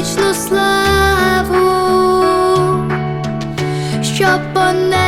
вічну славу, щоб вона.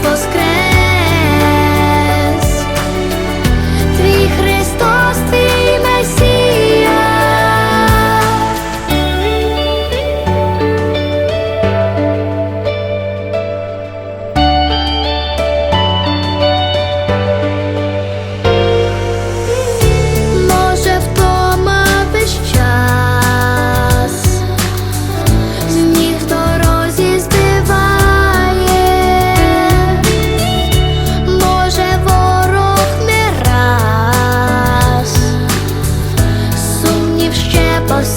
przyszło boss